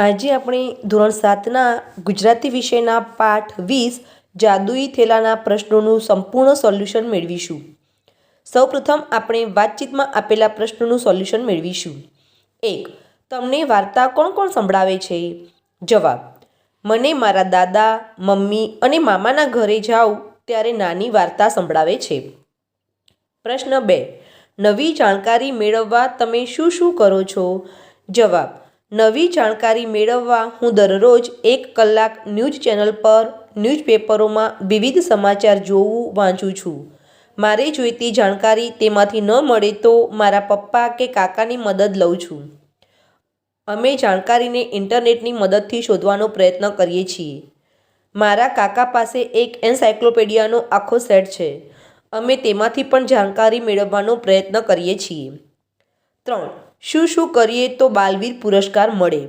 આજે આપણે ધોરણ સાતના ગુજરાતી વિષયના પાઠ વીસ જાદુઈ થેલાના પ્રશ્નોનું સંપૂર્ણ સોલ્યુશન મેળવીશું. સૌપ્રથમ આપણે વાતચીતમાં આપેલા પ્રશ્નોનું સોલ્યુશન મેળવીશું. એક, તમને વાર્તા કોણ કોણ સંભળાવે છે? જવાબ, મને મારા દાદા, મમ્મી અને મામાના ઘરે જાઉં ત્યારે નાની વાર્તા સંભળાવે છે. પ્રશ્ન બે, નવી જાણકારી મેળવવા તમે શું શું કરો છો? જવાબ નવી જાણકારી મેળવવા હું દરરોજ એક કલાક ન્યૂઝ ચેનલ પર ન્યૂઝપેપરોમાં વિવિધ સમાચાર જોવું વાંચું છું. મારે જોઈતી જાણકારી તેમાંથી ન મળે તો મારા પપ્પા કે કાકાની મદદ લઉં છું. અમે જાણકારીને ઇન્ટરનેટની મદદથી શોધવાનો પ્રયત્ન કરીએ છીએ. મારા કાકા પાસે એક એન્સાયક્લોપીડિયાનો આખો સેટ છે. અમે તેમાંથી પણ જાણકારી મેળવવાનો પ્રયત્ન કરીએ છીએ. ત્રણ શું શું કરીએ તો બાલવીર પુરસ્કાર મળે?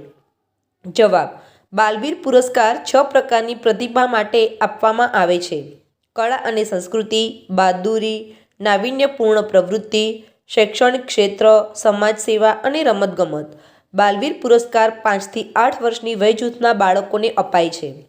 જવાબ, બાલવીર પુરસ્કાર છ પ્રકારની પ્રતિભા માટે આપવામાં આવે છે. કળા અને સંસ્કૃતિ, બહાદુરી, નાવીન્યપૂર્ણ પ્રવૃત્તિ, શૈક્ષણિક ક્ષેત્ર સમાજ સેવા અને રમતગમત. બાલવીર પુરસ્કાર પાંચથી આઠ વર્ષની વય જૂથના બાળકોને અપાય છે.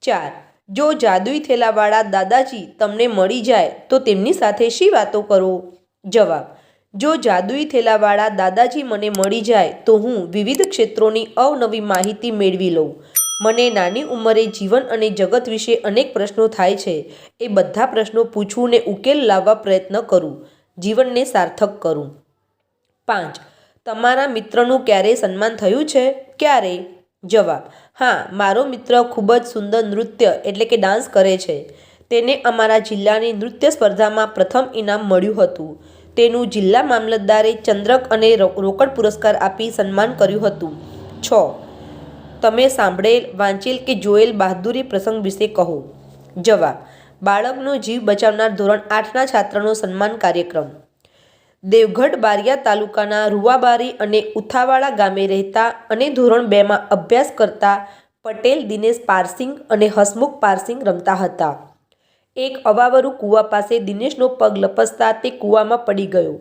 ચાર, જો જાદુઈ થેલાવાળા દાદાજી તમને મળી જાય તો તેમની સાથે શી વાતો કરો? જવાબ જો જાદુઈ થેલાવાળા દાદાજી મને મળી જાય તો હું વિવિધ ક્ષેત્રોની અવનવી માહિતી મેળવી લઉં. મને નાની ઉંમરે જીવન અને જગત વિશે અનેક પ્રશ્નો થાય છે. એ બધા પ્રશ્નો પૂછવું ને ઉકેલ લાવવા પ્રયત્ન કરું. જીવનને સાર્થક કરું. પાંચ. તમારા મિત્રનું ક્યારેય સન્માન થયું છે? ક્યારે? જવાબ. હા, મારો મિત્ર ખૂબ જ સુંદર નૃત્ય એટલે કે ડાન્સ કરે છે. તેને અમારા જિલ્લાની નૃત્ય સ્પર્ધામાં પ્રથમ ઇનામ મળ્યું હતું. તેનું જિલ્લા મામલતદારે ચંદ્રક અને રોકડ પુરસ્કાર આપી સન્માન કર્યું હતું. છ. તમે સાંભળેલ વાંચેલ કે જોયેલ બહાદુરી પ્રસંગ વિશે કહો. જવાબ. બાળકનો જીવ બચાવનાર ધોરણ આઠના છાત્રનો સન્માન કાર્યક્રમ. દેવગઢ બારિયા તાલુકાના રૂવાબારી અને ઉથાવાડા ગામે રહેતા અને ધોરણ બેમાં અભ્યાસ કરતા પટેલ દિનેશ પારસિંગ અને હસમુખ પારસિંગ રમતા હતા. એક અવાવરું કૂવા પાસે દિનેશનો પગ લપસતા તે કૂવામાં પડી ગયો.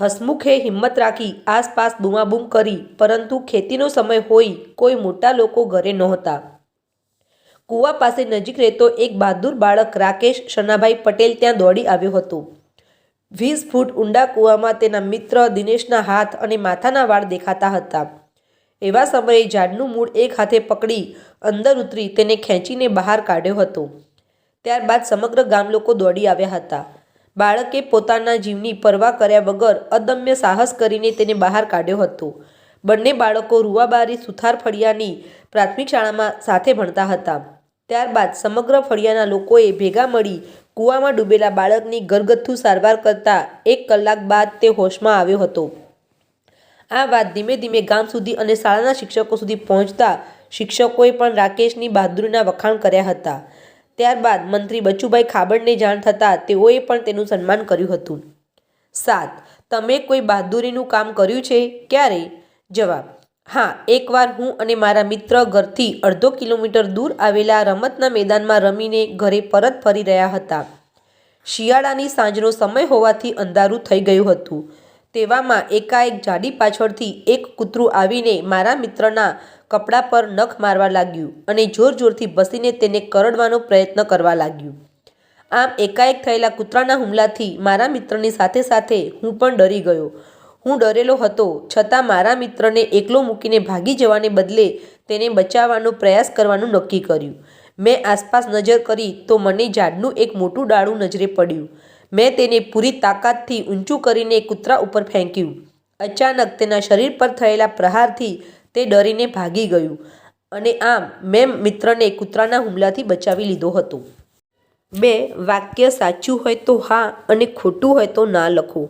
હસમુખે હિંમત રાખી આસપાસ બૂમાબૂમ કરી, પરંતુ ખેતીનો સમય હોય કોઈ મોટા લોકો ઘરે નહોતા. કૂવા પાસે નજીક રહેતો એક બહાદુર બાળક રાકેશ શનાભાઈ પટેલ ત્યાં દોડી આવ્યો હતો. વીસ ફૂટ ઊંડા કૂવામાં તેના મિત્ર દિનેશના હાથ અને માથાના વાળ દેખાતા હતા. એવા સમયે ઝાડનું મૂળ એક હાથે પકડી અંદર ઉતરી તેને ખેંચીને બહાર કાઢ્યો હતો. ત્યારબાદ સમગ્ર ગામ લોકો દોડી આવ્યા હતા. બાળકે પોતાના જીવની પરવા કર્યા વગર અદમ્ય સાહસ કરીને તેને બહાર કાઢ્યો હતો. બંને બાળકો રૂવાબારી સુથાર ફળિયાની પ્રાથમિક શાળામાં સાથે ભણતા હતા. ત્યારબાદ સમગ્ર ફળિયાના લોકોએ ભેગા મળી કૂવામાં ડૂબેલા બાળકની ઘરગથ્થુ સારવાર કરતા એક કલાક બાદ તે હોશમાં આવ્યો હતો. આ વાત ધીમે ધીમે ગામ સુધી અને શાળાના શિક્ષકો સુધી પહોંચતા શિક્ષકોએ પણ રાકેશની બહાદુરીના વખાણ કર્યા હતા. ત્યારબાદ મંત્રી બચુભાઈ ખાબડને જાણ થતાં તેઓએ પણ તેનું સન્માન કર્યું હતું. સાત, તમે કોઈ બહાદુરીનું કામ કર્યું છે? ક્યારે? જવાબ, હા, એકવાર હું અને મારા મિત્ર ઘરથી અડધો કિલોમીટર દૂર આવેલા રમતના મેદાનમાં રમીને ઘરે પરત ફરી રહ્યા હતા. શિયાળાની સાંજનો સમય હોવાથી અંધારું થઈ ગયું હતું. તેવામાં એકાએક જાડી પાછળથી એક કૂતરું આવીને મારા મિત્રના કપડાં પર નખ મારવા લાગ્યું અને જોર જોરથી બસીને તેને કરડવાનો પ્રયત્ન કરવા લાગ્યું. આમ એકાએક થયેલા કૂતરાના હુમલાથી મારા મિત્રની સાથે સાથે હું પણ ડરી ગયો. હું ડરેલો હતો, છતાં મારા મિત્રને એકલો મૂકીને ભાગી જવાને બદલે તેને બચાવવાનો પ્રયાસ કરવાનું નક્કી કર્યું. મેં આસપાસ નજર કરી તો મને ઝાડનું એક મોટું ડાળું નજરે પડ્યું. મેં તેને પૂરી તાકાતથી ઊંચું કરીને કૂતરા ઉપર ફેંક્યું. અચાનક તેના શરીર પર થયેલા પ્રહારથી તે ડરીને ભાગી ગયું અને આમ મેં મિત્રને કૂતરાના હુમલાથી બચાવી લીધો હતો. બે, વાક્ય સાચું હોય તો હા અને ખોટું હોય તો ના લખો.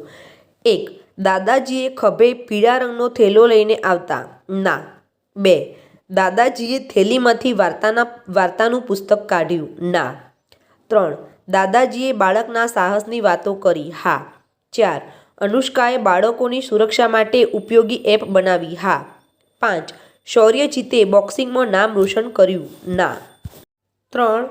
એક, દાદાજીએ ખભે પીળા રંગનો થેલો લઈને આવતા. ના. બે, દાદાજીએ થેલીમાંથી વાર્તાના, વાર્તાનું પુસ્તક કાઢ્યું. ના. ત્રણ દાદાજીએ બાળકના સાહસની વાતો કરી. હા. ચાર. અનુષ્કાએ બાળકોની સુરક્ષા માટે ઉપયોગી એપ બનાવી. હા. પાંચ. શૌર્યજીતે બોક્સિંગમાં નામ રોશન કર્યું. ના. ત્રણ.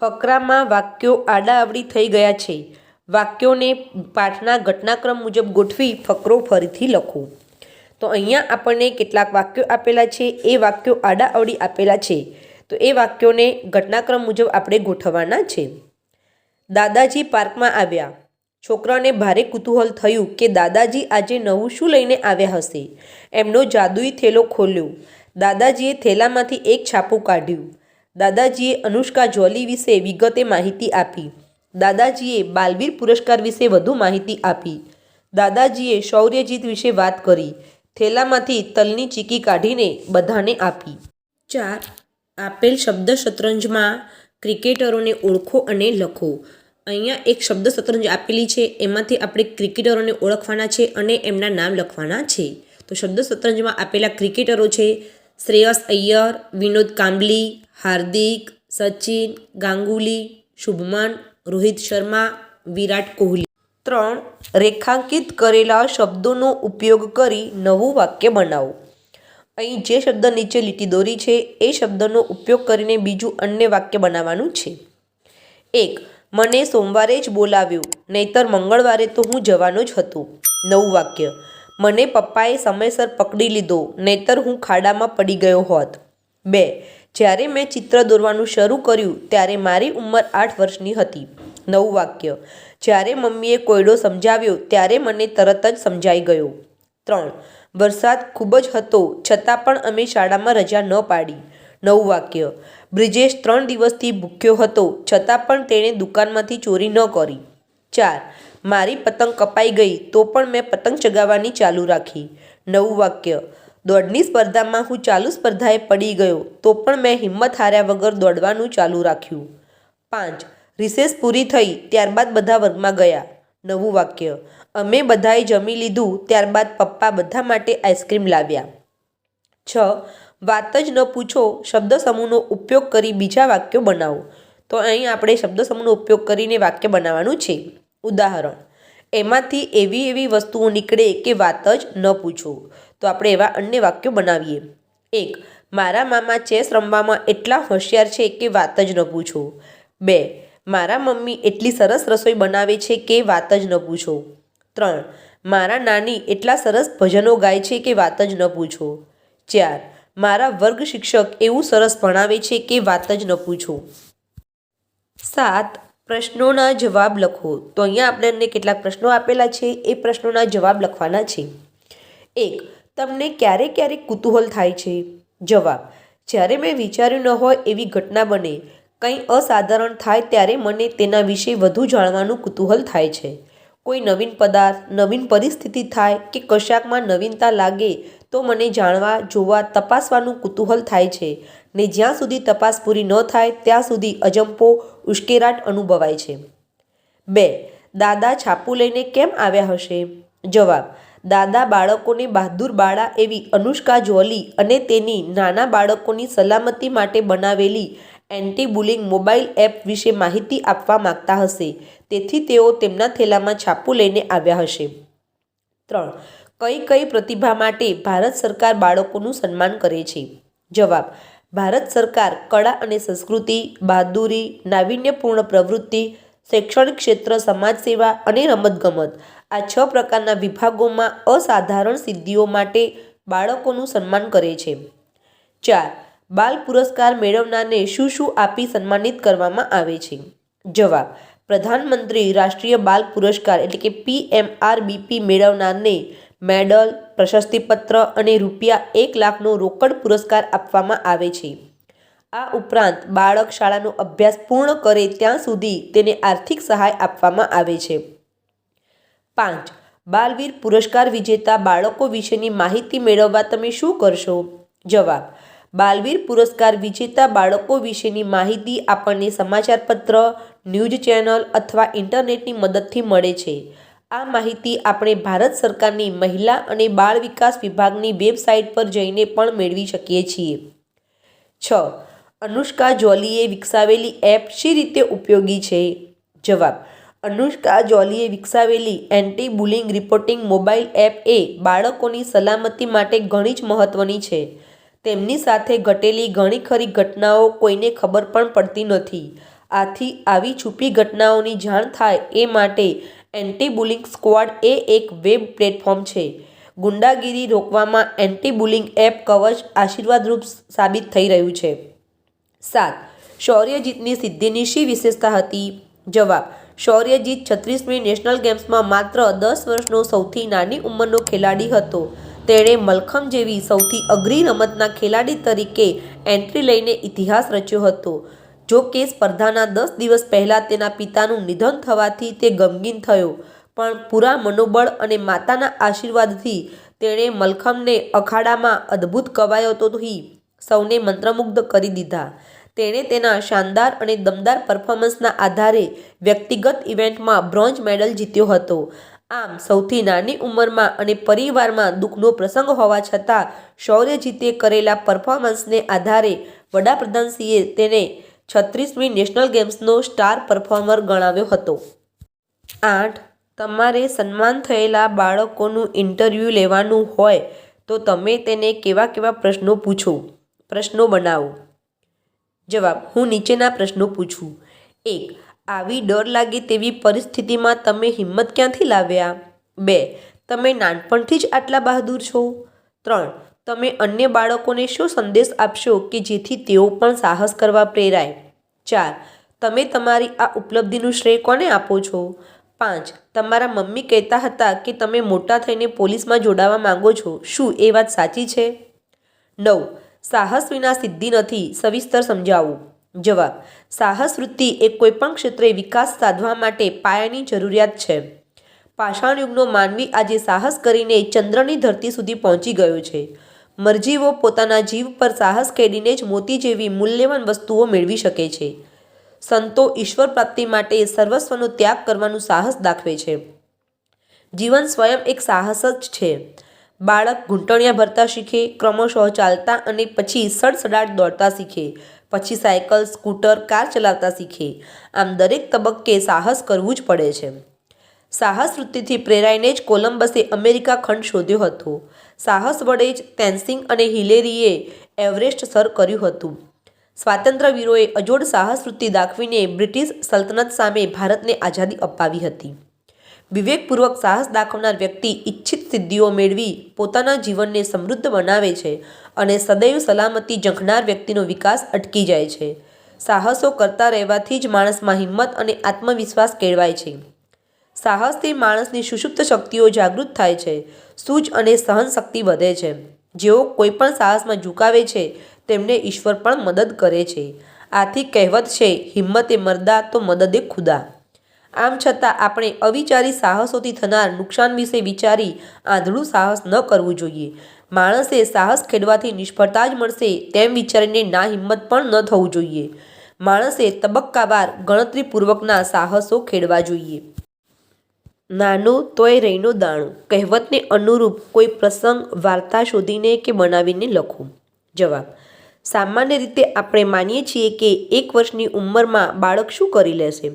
ફકરામાં વાક્યો આડાઅવળી થઈ ગયા છે. વાક્યોને પાઠના ઘટનાક્રમ મુજબ ગોઠવી ફકરો ફરીથી લખો. તો અહીંયા આપણને કેટલાક વાક્યો આપેલા છે. એ વાક્યો આડા અવડી આપેલા છે. તો એ વાક્યોને ઘટનાક્રમ મુજબ આપણે ગોઠવવાના છે. દાદાજી પાર્કમાં આવ્યા. છોકરાને ભારે કુતૂહલ થયું કે દાદાજી આજે નવું શું લઈને આવ્યા હશે? એમનો જાદુઈ થેલો ખોલ્યો. દાદાજીએ થેલામાંથી એક છાપું કાઢ્યું. દાદાજીએ અનુષ્કા જોલી વિશે વિગતે માહિતી આપી. દાદાજીએ બાલવીર પુરસ્કાર વિશે વધુ માહિતી આપી. દાદાજીએ શૌર્યજીત વિશે વાત કરી. થેલામાંથી તલની ચીકી કાઢીને બધાને આપી. ચાર, આપેલ શબ્દ શતરંજમાં ક્રિકેટરોને ઓળખો અને લખો. અહીંયા એક શબ્દ શતરંજ આપેલી છે, એમાંથી આપણે ક્રિકેટરોને ઓળખવાના છે અને એમના નામ લખવાના છે. તો શબ્દ શતરંજમાં આપેલા ક્રિકેટરો છે, શ્રેયસ અય્યર, વિનોદ કાંબલી, હાર્દિક, સચિન, ગાંગુલી, શુભમન, રોહિત શર્મા, વિરાટ કોહલી. ત્રણ રેખાંકિત કરેલા શબ્દોનો ઉપયોગ કરી નવું વાક્ય બનાવો. અહીં જે શબ્દ નીચે લીટી દોરી છે, એ શબ્દનો ઉપયોગ કરીને બીજું અન્ય વાક્ય બનાવવાનું છે. એક, મને સોમવારે જ બોલાવ્યું, નહીતર મંગળવારે તો હું જવાનો જ હતો. નવું વાક્ય, મને પપ્પાએ સમયસર પકડી લીધો, નહીતર હું ખાડામાં પડી ગયો હોત. બે, જ્યારે મેં ચિત્ર દોરવાનું શરૂ કર્યું, ત્યારે મારી ઉંમર આઠ વર્ષની હતી. નવું વાક્ય, જ્યારે મમ્મીએ કોયડો સમજાવ્યો, ત્યારે મને તરત જ સમજાઈ ગયો. ત્રણ વરસાદ ખૂબ જ હતો, છતાં પણ અમે શાળામાં રજા ન પાડી. નવું વાક્ય, બ્રિજેશ ત્રણ દિવસથી ભૂખ્યો હતો, છતાં પણ તેણે દુકાનમાંથી ચોરી ન કરી. ચાર, મારી પતંગ કપાઈ ગઈ, તો પણ મેં પતંગ ચગાવવાની ચાલુ રાખી. નવું વાક્ય, દોડની સ્પર્ધામાં હું ચાલુ સ્પર્ધાએ પડી ગયો, તો પણ મેં હિંમત હાર્યા વગર દોડવાનું ચાલુ રાખ્યું. પાંચ, રિસેસ પૂરી થઈ, ત્યારબાદ બધા વર્ગમાં ગયા. નવું વાક્ય અમે બધાએ જમી લીધું, ત્યારબાદ પપ્પા બધા માટે આઈસ્ક્રીમ લાવ્યા. છ, વાત જ ન પૂછો, શબ્દ સમૂહનો ઉપયોગ કરી બીજા વાક્યો બનાવો. તો અહીં આપણે શબ્દ સમૂહનો ઉપયોગ કરીને વાક્ય બનાવવાનું છે. ઉદાહરણ, એમાંથી એવી એવી વસ્તુઓ નીકળે કે વાત જ ન પૂછો. તો આપણે એવા અન્ય વાક્યો બનાવીએ. એક, મારા મામા ચેસ રમવામાં એટલા હોશિયાર છે કે વાત જ ન પૂછો. બે, મારા મમ્મી એટલી સરસ રસોઈ બનાવે છે કે વાત જ ન પૂછો. ત્રણ, મારા નાની એટલા સરસ ભજનો ગાય છે કે વાત જ ન પૂછો. ચાર, મારા વર્ગ શિક્ષક એવું સરસ ભણાવે છે કે વાત જ ન પૂછો. સાત, પ્રશ્નોના જવાબ લખો. તો અહીંયા આપણને કેટલાક પ્રશ્નો આપેલા છે, એ પ્રશ્નોના જવાબ લખવાના છે. એક, તમને ક્યારેક ક્યારેક કુતૂહલ થાય છે? જવાબ, જ્યારે મેં વિચાર્યું ન હોય એવી ઘટના બને. કંઈ અસાધારણ થાય ત્યારે મને તેના વિશે વધુ જાણવાનું કુતૂહલ થાય છે. કોઈ નવીન પદાર્થ, નવીન પરિસ્થિતિ થાય કે કશાકમાં નવીનતા લાગે, તો મને જાણવા, જોવા, તપાસવાનું કુતૂહલ થાય છે. ને જ્યાં સુધી તપાસ પૂરી ન થાય, ત્યાં સુધી અજંપો, ઉશ્કેરાટ અનુભવાય છે. બે. દાદા છાપું લઈને કેમ આવ્યા હશે? જવાબ. દાદા બાળકોને બહાદુર બાળા એવી અનુષ્કા જોલી અને તેની નાના બાળકોની સલામતી માટે બનાવેલી એન્ટી બુલિંગ મોબાઈલ એપ વિશે માહિતી આપવા માગતા હશે. તેથી તેઓ તેમના થેલામાં છાપું લઈને આવ્યા હશે. ત્રણ. કઈ કઈ પ્રતિભા માટે ભારત સરકાર બાળકોનું સન્માન કરે છે? જવાબ. ભારત સરકાર કળા અને સંસ્કૃતિ, બહાદુરી, નાવીન્યપૂર્ણ પ્રવૃત્તિ, શૈક્ષણિક ક્ષેત્ર સમાજ સેવા અને રમતગમત. આ છ પ્રકારના વિભાગોમાં અસાધારણ સિદ્ધિઓ માટે બાળકોનું સન્માન કરે છે. ચાર. બાલ પુરસ્કાર મેળવનારને શું શું આપી સન્માનિત કરવામાં આવે છે? જવાબ, પ્રધાનમંત્રી રાષ્ટ્રીય બાલ પુરસ્કાર એટલે કે પીએમઆરબીપી મેળવનારને મેડલ, પ્રશસ્તિપત્ર અને રૂપિયા એક લાખનો રોકડ પુરસ્કાર આપવામાં આવે છે. આ ઉપરાંત બાળક શાળાનો અભ્યાસ પૂર્ણ કરે ત્યાં સુધી તેને આર્થિક સહાય આપવામાં આવે છે. પાંચ, બાલવીર પુરસ્કાર વિજેતા બાળકો વિશેની માહિતી મેળવવા તમે શું કરશો? જવાબ બાલવીર પુરસ્કાર વિજેતા બાળકો વિશેની માહિતી આપણને સમાચારપત્ર, ન્યૂઝ ચેનલ અથવા ઇન્ટરનેટની મદદથી મળે છે. આ માહિતી આપણે ભારત સરકારની મહિલા અને બાળ વિકાસ વિભાગની વેબસાઇટ પર જઈને પણ મેળવી શકીએ છીએ. છ. અનુષ્કા જોલીએ વિકસાવેલી એપ શી રીતે ઉપયોગી છે? જવાબ. અનુષ્કા જોલીએ વિકસાવેલી anti bullying reporting mobile app એ બાળકોની સલામતી માટે ઘણી જ મહત્ત્વની છે. તેમની સાથે ઘટેલી ઘણી ખરી ઘટનાઓ કોઈને ખબર પણ પડતી નથી. આથી આવી છુપી ઘટનાઓની જાણ થાય એ માટે એન્ટી બુલિંગ સ્ક્વોડ એ એક વેબ પ્લેટફોર્મ છે. ગુંડાગીરી રોકવામાં એન્ટી બુલિંગ એપ કવચ આશીર્વાદરૂપ સાબિત થઈ રહ્યું છે. સાત. શૌર્યજીતની સિદ્ધિની શી વિશેષતા હતી. જવાબ. શૌર્યજીત છત્રીસમી નેશનલ ગેમ્સમાં માત્ર દસ વર્ષનો સૌથી નાની ઉંમરનો ખેલાડી હતો. તેણે મલખમ જેવી સૌથી અઘરી રમતના ખેલાડી તરીકે એન્ટ્રી લઈને ઇતિહાસ રચ્યો હતો. જો કે સ્પર્ધાના દસ દિવસ પહેલાં તેના પિતાનું નિધન થવાથી તે ગમગીન થયો. પણ પૂરા મનોબળ અને માતાના આશીર્વાદથી તેણે મલખમને અખાડામાં અદ્ભુત કવાયતોથી સૌને મંત્રમુગ્ધ કરી દીધા. તેણે તેના શાનદાર અને દમદાર પરફોર્મન્સના આધારે વ્યક્તિગત ઇવેન્ટમાં બ્રોન્ઝ મેડલ જીત્યો હતો. આમ સૌથી નાની ઉંમરમાં અને પરિવારમાં દુઃખનો પ્રસંગ હોવા છતાં શૌર્યજીતે કરેલા પરફોર્મન્સને આધારે વડાપ્રધાનશ્રીએ તેને છત્રીસમી નેશનલ ગેમ્સનો સ્ટાર પરફોર્મર ગણાવ્યો હતો. આઠ, તમારે સન્માન થયેલા બાળકોનું ઇન્ટરવ્યૂ લેવાનું હોય તો તમે તેને કેવા કેવા પ્રશ્નો પૂછો? પ્રશ્નો બનાવો. જવાબ, હું નીચેના પ્રશ્નો પૂછું. એક આવી ડર લાગે તેવી પરિસ્થિતિમાં તમે હિંમત ક્યાંથી લાવ્યા? બે, તમે નાનપણથી જ આટલા બહાદુર છો? ત્રણ, તમે અન્ય બાળકોને શું સંદેશ આપશો કે જેથી તેઓ પણ સાહસ કરવા પ્રેરાય? ચાર, તમે તમારી આ ઉપલબ્ધિનું શ્રેય કોને આપો છો? પાંચ, તમારા મમ્મી કહેતા હતા કે તમે મોટા થઈને પોલીસમાં જોડાવા માંગો છો. શું એ વાત સાચી છે? નવ, સાહસ વિના સિદ્ધિ નથી, સવિસ્તર સમજાવો. જવાબ, સાહસ વૃત્તિ એ કોઈપણ ક્ષેત્રે વિકાસ સાધવા માટે પાયાની જરૂરિયાત છે. પાષાણ યુગનો માનવી આજે સાહસ કરીને ચંદ્રની ધરતી સુધી પહોંચી ગયો છે. મરજીવો પોતાના જીવ પર સાહસ ખેડીને જ મોતી જેવી મૂલ્યવાન વસ્તુઓ મેળવી શકે છે. સંતો ઈશ્વર પ્રાપ્તિ માટે સર્વસ્વનો ત્યાગ કરવાનું સાહસ દાખવે છે. જીવન સ્વયં એક સાહસ જ છે. બાળક ઘૂંટણિયા ભરતા શીખે, ક્રમશઃ ચાલતા અને પછી સડસડાટ દોડતા શીખે. પછી સાયકલ, સ્કૂટર, કાર ચલાવતા શીખે. આમ દરેક તબક્કે સાહસ કરવું જ પડે છે. સાહસ વૃત્તિથી પ્રેરાઈને જ કોલંબસે અમેરિકા ખંડ શોધ્યો હતો. સાહસ વડે જ તેન્સિંગ અને હિલેરીએ એવરેસ્ટ સર કર્યું હતું. સ્વાતંત્ર્યવીરોએ અજોડ સાહસ વૃત્તિ દાખવીને બ્રિટિશ સલ્તનત સામે ભારતને આઝાદી અપાવી હતી. વિવેકપૂર્વક સાહસ દાખવનાર વ્યક્તિ ઈચ્છિત સિદ્ધિઓ મેળવી પોતાના જીવનને સમૃદ્ધ બનાવે છે અને સદૈવ સલામતી ઝંખનાર વ્યક્તિનો વિકાસ અટકી જાય છે. સાહસો કરતા રહેવાથી જ માણસમાં હિંમત અને આત્મવિશ્વાસ કેળવાય છે. સાહસથી માણસની સુષુપ્ત શક્તિઓ જાગૃત થાય છે, સૂઝ અને સહન શક્તિ વધે છે. જેઓ કોઈપણ સાહસમાં ઝુકાવે છે, તેમને ઈશ્વર પણ મદદ કરે છે. આથી કહેવત છે, હિંમતે મરદા તો મદદે ખુદા. આમ છતાં આપણે અવિચારી સાહસોથી થનાર નુકસાન વિશે વિચારી આંધળું સાહસ ન કરવું જોઈએ. માણસે સાહસ ખેડવાથી નિષ્ફળતા જ મળશે તેમ વિચારીને ના હિંમત પણ ન થવું જોઈએ. માણસે તબક્કાવાર ગણતરીપૂર્વકના સાહસો ખેડવા જોઈએ. નાનો તોય રહીનો દાણો. કહેવતને અનુરૂપ કોઈ પ્રસંગ વાર્તા શોધીને કે બનાવીને લખો. જવાબ. સામાન્ય રીતે આપણે માનીએ છીએ કે એક વર્ષની ઉંમરમાં બાળક શું કરી લેશે?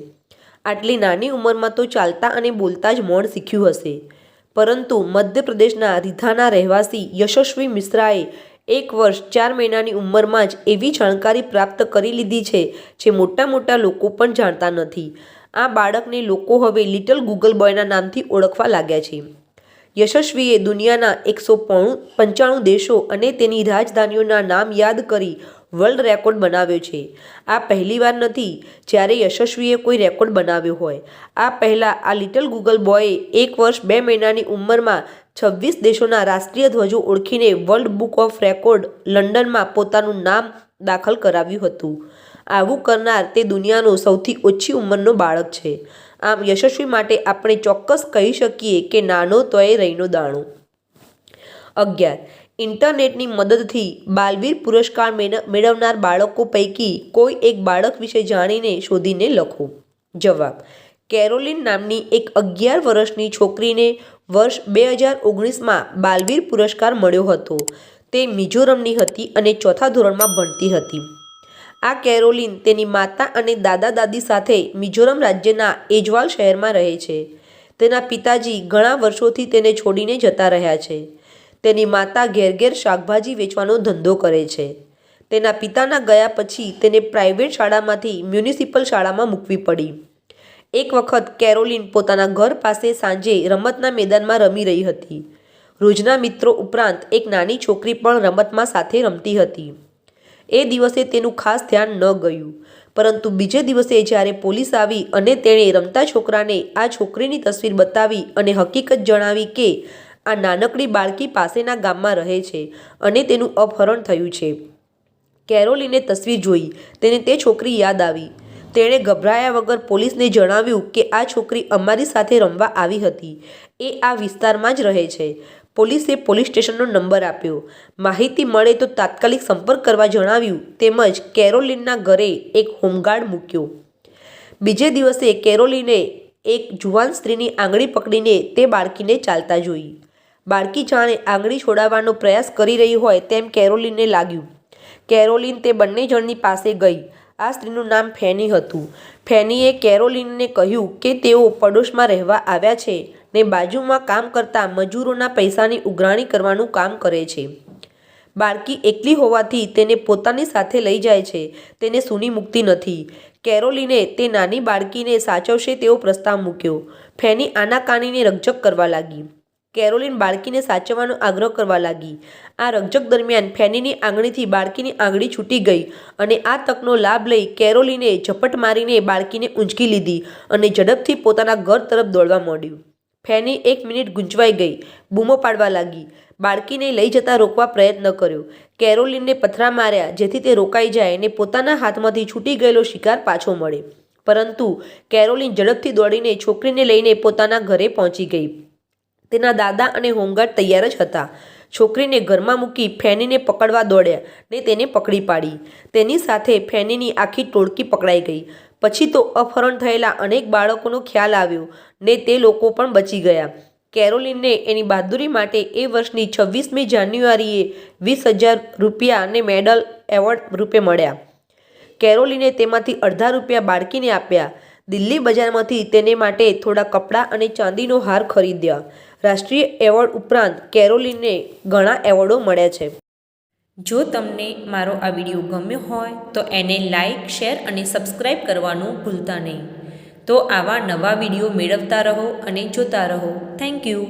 આટલી નાની ઉંમરમાં તો ચાલતા અને બોલતા જ મોણ શીખ્યું હશે. પરંતુ મધ્યપ્રદેશના રીધાના રહેવાસી યશસ્વી મિશ્રાએ એક વર્ષ ચાર મહિનાની ઉંમરમાં જ એવી જાણકારી પ્રાપ્ત કરી લીધી છે જે મોટા મોટા લોકો પણ જાણતા નથી. આ બાળકને લોકો હવે લિટલ ગૂગલ બોયના નામથી ઓળખવા લાગ્યા છે. યશસ્વીએ દુનિયાના એકસો પંચાણું દેશો અને તેની રાજધાનીઓના નામ યાદ કરી વર્લ્ડ રેકોર્ડ બનાવ્યો છે. આ પહેલીવાર નથી જ્યારે યશસ્વીએ કોઈ રેકોર્ડ બનાવ્યો હોય. આ પહેલાં આ લિટલ ગૂગલ બોયે એક વર્ષ બે મહિનાની ઉંમરમાં છવ્વીસ દેશોના રાષ્ટ્રીય ધ્વજો ઓળખીને વર્લ્ડ બુક ઓફ રેકોર્ડ લંડનમાં પોતાનું નામ દાખલ કરાવ્યું હતું. આવું કરનાર તે દુનિયાનો સૌથી ઓછી ઉંમરનો બાળક છે. આમ યશસ્વી માટે આપણે ચોક્કસ કહી શકીએ કે નાનો તોય રહીનો દાણો. અગિયાર. ઇન્ટરનેટની મદદથી બાલવીર પુરસ્કાર મેળવનાર બાળકો પૈકી કોઈ એક બાળક વિશે જાણીને શોધીને લખો. જવાબ, કેરોલિન નામની એક અગિયાર વર્ષની છોકરીને વર્ષ બે હજાર ઓગણીસમાં બાલવીર પુરસ્કાર મળ્યો હતો. તે મિઝોરમની હતી અને ચોથા ધોરણમાં ભણતી હતી. આ કેરોલિન તેની માતા અને દાદા દાદી સાથે મિઝોરમ રાજ્યના એજવાલ શહેરમાં રહે છે. તેના પિતાજી ઘણા વર્ષોથી તેને છોડીને જતા રહ્યા છે. તેની માતા ઘેર ઘેર શાકભાજી વેચવાનો ધંધો કરે છે. તેના પિતાના ગયા પછી તેને પ્રાઇવેટ શાળામાંથી મ્યુનિસિપલ શાળામાં મૂકવી પડી. એક વખત કેરોલિન પોતાના ઘર પાસે સાંજે રમતના મેદાનમાં રમી રહી હતી. રોજના મિત્રો ઉપરાંત એક નાની છોકરી પણ રમતમાં સાથે રમતી હતી. એ દિવસે તેનું ખાસ ધ્યાન ન ગયું, પરંતુ બીજે દિવસે જ્યારે પોલીસ આવી અને તેણે રમતા છોકરાને આ છોકરીની તસવીર બતાવી અને હકીકત જણાવી કે આ નાનકડી બાળકી પાસેના ગામમાં રહે છે અને તેનું અપહરણ થયું છે. કેરોલીને તસવીર જોઈ તેને તે છોકરી યાદ આવી. તેણે ગભરાયા વગર પોલીસને જણાવ્યું કે આ છોકરી અમારી સાથે રમવા આવી હતી. એ આ વિસ્તારમાં જ રહે છે. પોલીસે પોલીસ સ્ટેશનનો નંબર આપ્યો. માહિતી મળે તો તાત્કાલિક સંપર્ક કરવા જણાવ્યું તેમજ કેરોલિનના ઘરે એક હોમગાર્ડ મૂક્યો. બીજે દિવસે કેરોલીને એક જુવાન સ્ત્રીની આંગળી પકડીને તે બાળકીને ચાલતા જોઈ. બાળકી જાણે આંગળી છોડાવવાનો પ્રયાસ કરી રહી હોય તેમ કેરોલિનને લાગ્યું. કેરોલિન તે બંને જણની પાસે ગઈ. આ સ્ત્રીનું નામ ફેની હતું. ફેનીએ કેરોલિનને કહ્યું કે તેઓ પડોશમાં રહેવા આવ્યા છે ને બાજુમાં કામ કરતા મજૂરોના પૈસાની ઉઘરાણી કરવાનું કામ કરે છે. બાળકી એકલી હોવાથી તેને પોતાની સાથે લઈ જાય છે. તેને સૂની મુક્તિ નથી. કેરોલીને તે નાની બાળકીને સાચવશે તેવો પ્રસ્તાવ મૂક્યો. ફેની આનાકાનીને રકઝક કરવા લાગી. કેરોલિન બાળકીને સાચવવાનો આગ્રહ કરવા લાગી. આ રકઝક દરમિયાન ફેનીની આંગળીથી બાળકીની આંગળી છૂટી ગઈ અને આ તકનો લાભ લઈ કેરોલિને ઝપટ મારીને બાળકીને ઊંચકી લીધી અને ઝડપથી પોતાના ઘર તરફ દોડવા માંડ્યું. ફેની એક મિનિટ ગૂંચવાઈ ગઈ, બૂમો પાડવા લાગી. બાળકીને લઈ જતા રોકવા પ્રયત્ન કર્યો. કેરોલિનને પથરા માર્યા જેથી તે રોકાઈ જાય અને પોતાના હાથમાંથી છૂટી ગયેલો શિકાર પાછો મળે. પરંતુ કેરોલિન ઝડપથી દોડીને છોકરીને લઈને પોતાના ઘરે પહોંચી ગઈ. તેના દાદા અને હોમગાર્ડ તૈયાર જ હતા. છોકરીને ઘરમાં મૂકી ફેનીને પકડવા દોડ્યા ને તેને પકડી પાડી. તેની સાથે ફેનીની આખી ટોળકી પકડાઈ ગઈ. પછી તો અપહરણ થયેલા અનેક બાળકોનો ખ્યાલ આવ્યો ને તે લોકો પણ બચી ગયા. કેરોલિનને એની બહાદુરી માટે એ વર્ષની છવ્વીસમી જાન્યુઆરીએ વીસ હજાર રૂપિયા અને મેડલ એવોર્ડ રૂપે મળ્યા. કેરોલિને તેમાંથી અડધા રૂપિયા બાળકીને આપ્યા. દિલ્હી બજારમાંથી તેને માટે થોડા કપડાં અને ચાંદીનો હાર ખરીદ્યા. રાષ્ટ્રીય એવોર્ડ ઉપરાંત કેરોલિનને ઘણા એવોર્ડો મળ્યા છે. જો તમને મારો આ વીડિયો ગમ્યો હોય, તો એને લાઇક શેર અને સબસ્ક્રાઈબ કરવાનું ભૂલતા નહીં. તો આવા નવા વીડિયો મેળવતા રહો અને જોતા રહો. Thank you.